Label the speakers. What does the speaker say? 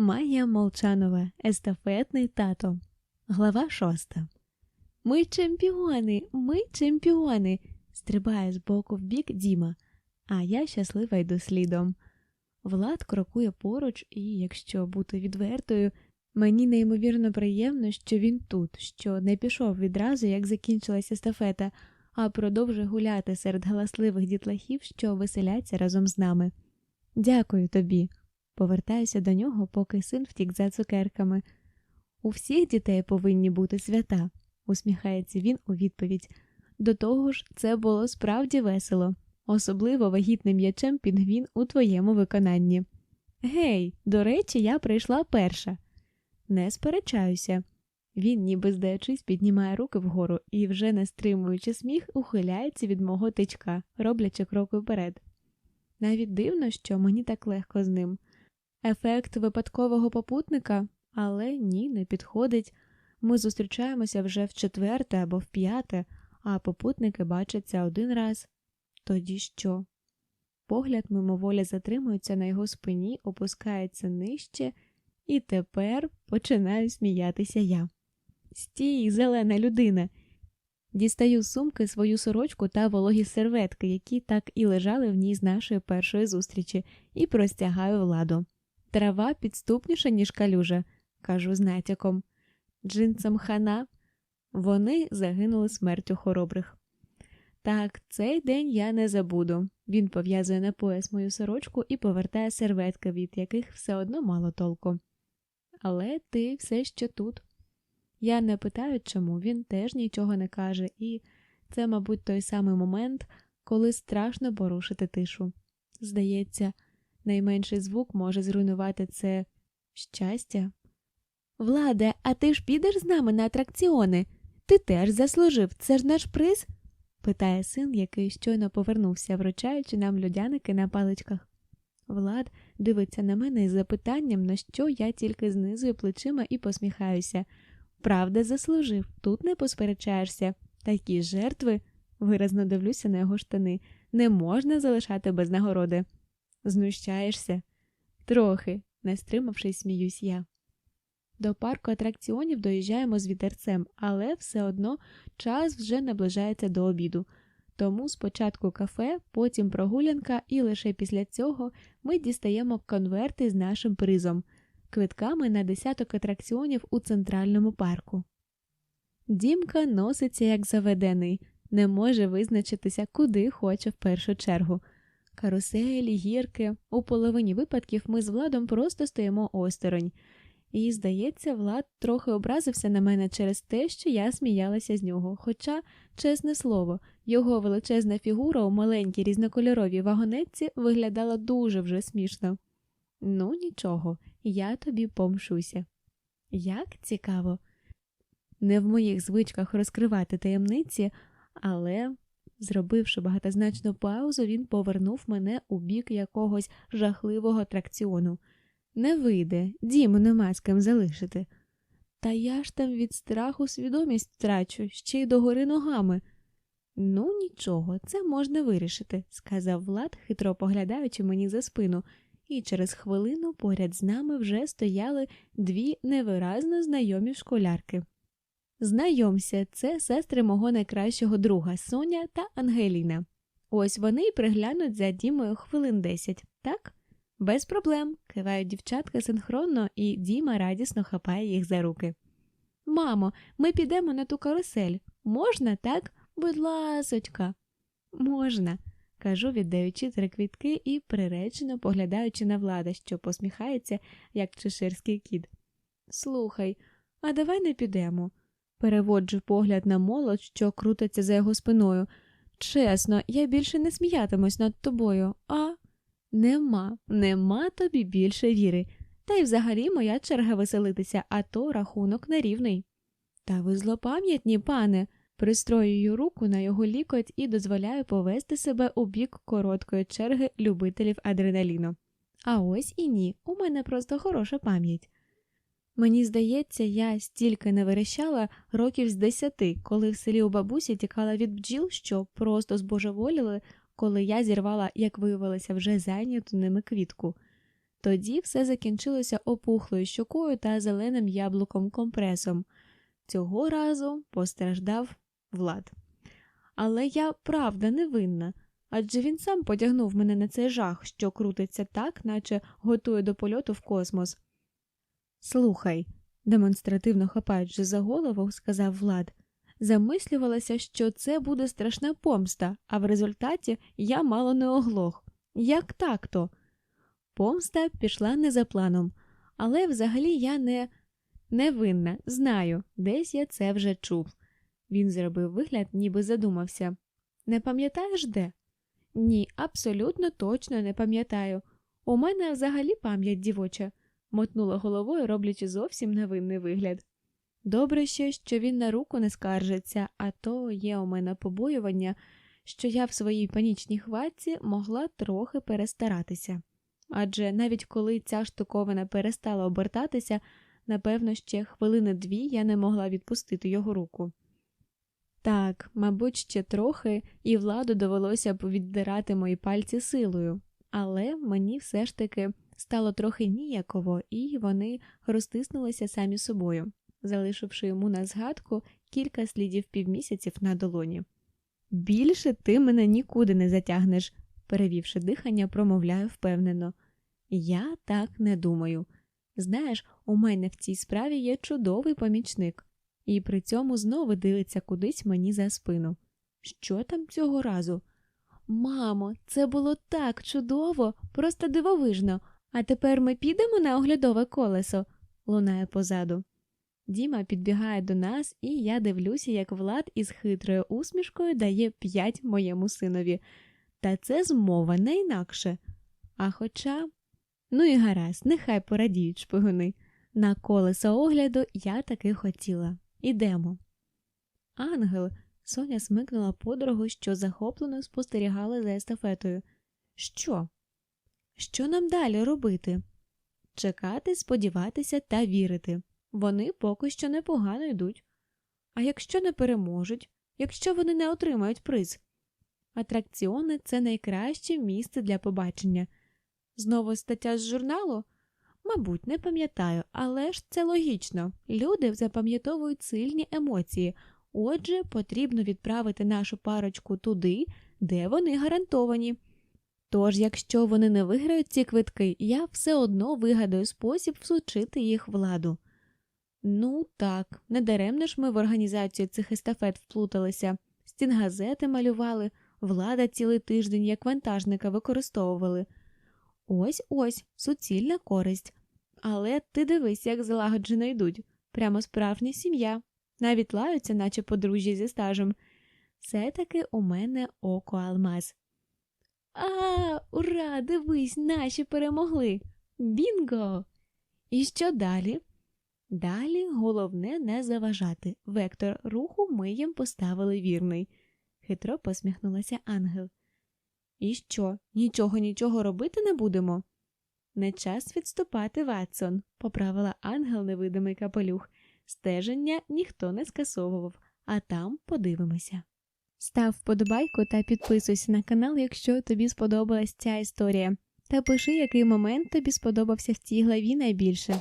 Speaker 1: Майя Молчанова, естафетний тато. Глава шоста. Ми чемпіони, ми чемпіони. стрибає з боку в бік Діма, а я щаслива йду слідом. Влад крокує поруч, і, якщо бути відвертою, мені неймовірно приємно, що він тут, що не пішов відразу, як закінчилася естафета, а продовжує гуляти серед галасливих дітлахів, що веселяться разом з нами. Дякую тобі. Повертаюся до нього, поки син втік за цукерками. У всіх дітей повинні бути свята, усміхається він у відповідь. До того ж, це було справді весело, особливо вагітним м'ячем пінгвін у твоєму виконанні. Гей, до речі, я прийшла перша. Не сперечаюся. Він, ніби здаючись, піднімає руки вгору і, вже не стримуючи сміх, ухиляється від мого тичка, роблячи крок вперед. Навіть дивно, що мені так легко з ним. Ефект випадкового попутника, але ні, не підходить. Ми зустрічаємося вже в четверте або в п'яте, а попутники бачаться один раз. Тоді що? Погляд мимоволі затримується на його спині, опускається нижче, і тепер починаю сміятися я. Стій, зелена людина. Дістаю з сумки свою сорочку та вологі серветки, які так і лежали в ній з нашої першої зустрічі, і простягаю владу. Трава підступніша, ніж калюжа, кажу з натяком. Джинсам хана. Вони загинули смертю хоробрих. Так, цей день я не забуду. Він пов'язує на пояс мою сорочку і повертає серветки, від яких все одно мало толку. Але ти все ще тут. Я не питаю, чому він теж нічого не каже, і це, мабуть, той самий момент, коли страшно порушити тишу. Здається, найменший звук може зруйнувати це щастя. Владе, а ти ж підеш з нами на атракціони? Ти теж заслужив, це ж наш приз? питає син, який щойно повернувся, вручаючи нам людяники на паличках. Влад дивиться на мене із запитанням, на що я тільки знизую плечима і посміхаюся. Правда, заслужив, тут не посперечаєшся. Такі жертви, виразно дивлюся на його штани, не можна залишати без нагороди. Знущаєшся? Трохи, не стримавшись, сміюсь я. До парку атракціонів доїжджаємо з вітерцем, але все одно час вже наближається до обіду. Тому спочатку кафе, потім прогулянка, і лише після цього ми дістаємо конверти з нашим призом квитками на десяток атракціонів у центральному парку. Дімка носиться як заведений, не може визначитися, куди хоче в першу чергу. Каруселі, гірки, у половині випадків ми з владом просто стоїмо осторонь. І, здається, Влад трохи образився на мене через те, що я сміялася з нього. Хоча, чесне слово, його величезна фігура у маленькій різнокольоровій вагонетці виглядала дуже вже смішно. Ну, нічого, я тобі помшуся. Як цікаво, не в моїх звичках розкривати таємниці, але, зробивши багатозначну паузу, він повернув мене у бік якогось жахливого атракціону. Не вийде, діму нема з ким залишити. Та я ж там від страху свідомість втрачу, ще й догори ногами. Ну, нічого, це можна вирішити, сказав Влад, хитро поглядаючи мені за спину, і через хвилину поряд з нами вже стояли дві невиразно знайомі школярки. Знайомся, це сестри мого найкращого друга Соня та Ангеліна. Ось вони й приглянуть за Дімою хвилин десять, так? Без проблем, кивають дівчатка синхронно, і Діма радісно хапає їх за руки. Мамо, ми підемо на ту карусель. Можна, так? Будь ласочка. Можна, кажу, віддаючи три квітки і приречено поглядаючи на влада, що посміхається, як чеширський кіт. Слухай, а давай не підемо. Переводжу погляд на молодь, що крутиться за його спиною. Чесно, я більше не сміятимусь над тобою, а. Нема, нема тобі більше віри. Та й взагалі моя черга веселитися, а то рахунок нерівний. Та ви злопам'ятні, пане, пристроюю руку на його лікоть і дозволяю повести себе у бік короткої черги любителів адреналіну. А ось і ні, у мене просто хороша пам'ять. Мені здається, я стільки не верещала років з десяти, коли в селі у бабусі тікала від бджіл, що просто збожеволіли, коли я зірвала, як виявилося, вже зайняту ними квітку. Тоді все закінчилося опухлою щокою та зеленим яблуком компресом. Цього разу постраждав Влад. Але я правда не винна, адже він сам потягнув мене на цей жах, що крутиться так, наче готує до польоту в космос. Слухай, демонстративно хапаючи за голову, сказав Влад. Замислювалася, що це буде страшна помста, а в результаті я мало не оглох. Як так то? Помста пішла не за планом, але взагалі я не невинна, знаю, десь я це вже чув. Він зробив вигляд, ніби задумався. Не пам'ятаєш де? Ні, абсолютно точно не пам'ятаю. У мене взагалі пам'ять дівоча, мотнула головою, роблячи зовсім невинний вигляд. Добре ще, що він на руку не скаржиться, а то є у мене побоювання, що я в своїй панічній хватці могла трохи перестаратися. Адже навіть коли ця штуковина перестала обертатися, напевно, ще хвилини дві я не могла відпустити його руку. Так, мабуть, ще трохи, і владу довелося б віддирати мої пальці силою, але мені все ж таки стало трохи ніяково, і вони розтиснулися самі собою, залишивши йому на згадку кілька слідів півмісяців на долоні. Більше ти мене нікуди не затягнеш, перевівши дихання, промовляю впевнено. Я так не думаю. Знаєш, у мене в цій справі є чудовий помічник, і при цьому знову дивиться кудись мені за спину. Що там цього разу? Мамо, це було так чудово, просто дивовижно. А тепер ми підемо на оглядове колесо, лунає позаду. Діма підбігає до нас, і я дивлюся, як Влад із хитрою усмішкою дає п'ять моєму синові. Та це змова не інакше. А хоча, ну і гаразд, нехай порадіють шпигуни. На колесо огляду я таки хотіла. Ідемо. Ангел. Соня смикнула подругу, що захоплено спостерігала за естафетою. Що? Що нам далі робити? Чекати, сподіватися та вірити. Вони поки що непогано йдуть. А якщо не переможуть, якщо вони не отримають приз? Атракціони це найкраще місце для побачення. Знову стаття з журналу? Мабуть, не пам'ятаю, але ж це логічно. Люди запам'ятовують сильні емоції, отже, потрібно відправити нашу парочку туди, де вони гарантовані. Тож, якщо вони не виграють ці квитки, я все одно вигадаю спосіб всучити їх владу. Ну так, недаремно ж ми в організацію цих естафет вплуталися, стінгазети малювали, влада цілий тиждень як вантажника використовували. Ось ось суцільна користь. Але ти дивись, як злагоджено йдуть. Прямо справжня сім'я. Навіть лаються, наче подружжя зі стажем. Все таки у мене око алмаз. А, ура! Дивись, наші перемогли. Бінго! І що далі? Далі головне не заважати. Вектор руху ми їм поставили вірний, хитро посміхнулася ангел. І що, нічого нічого робити не будемо? Не час відступати, Ватсон, поправила ангел невидимий капелюх. Стеження ніхто не скасовував, а там подивимося. Став вподобайку та підписуйся на канал, якщо тобі сподобалась ця історія. Та пиши, який момент тобі сподобався в цій главі найбільше.